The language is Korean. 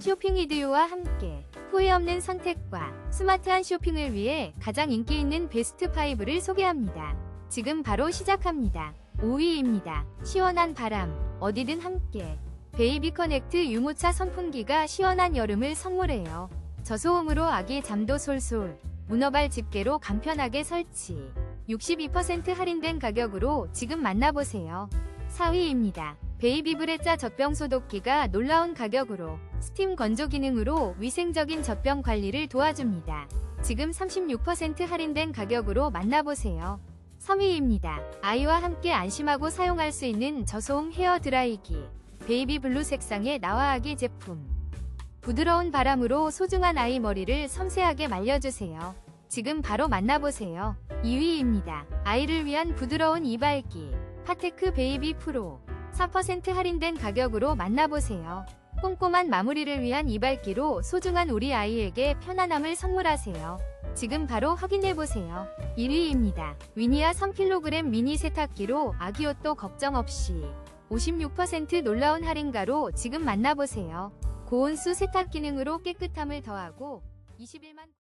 쇼핑 이디오와 함께 후회 없는 선택과 스마트한 쇼핑을 위해 가장 인기 있는 베스트 5를 소개합니다. 지금 바로 시작합니다. 5위입니다. 시원한 바람, 어디든 함께. 베이비 커넥트 유모차 선풍기가 시원한 여름을 선물해요. 저소음으로 아기 잠도 솔솔, 문어발 집게로 간편하게 설치. 62% 할인된 가격으로 지금 만나보세요. 4위입니다. 베이비 브레짜 젖병 소독기가 놀라운 가격으로 스팀 건조 기능으로 위생적인 젖병 관리를 도와줍니다. 지금 36% 할인된 가격으로 만나보세요. 3위입니다. 아이와 함께 안심하고 사용할 수 있는 저소음 헤어 드라이기. 베이비 블루 색상의 나와아기 제품. 부드러운 바람으로 소중한 아이 머리를 섬세하게 말려주세요. 지금 바로 만나보세요. 2위입니다. 아이를 위한 부드러운 이발기. 파테크 베이비 프로. 4% 할인된 가격으로 만나보세요. 꼼꼼한 마무리를 위한 이발기로 소중한 우리 아이에게 편안함을 선물하세요. 지금 바로 확인해보세요. 1위입니다. 위니아 3kg 미니 세탁기로 아기 옷도 걱정 없이 56% 놀라운 할인가로 지금 만나보세요. 고온수 세탁 기능으로 깨끗함을 더하고 21만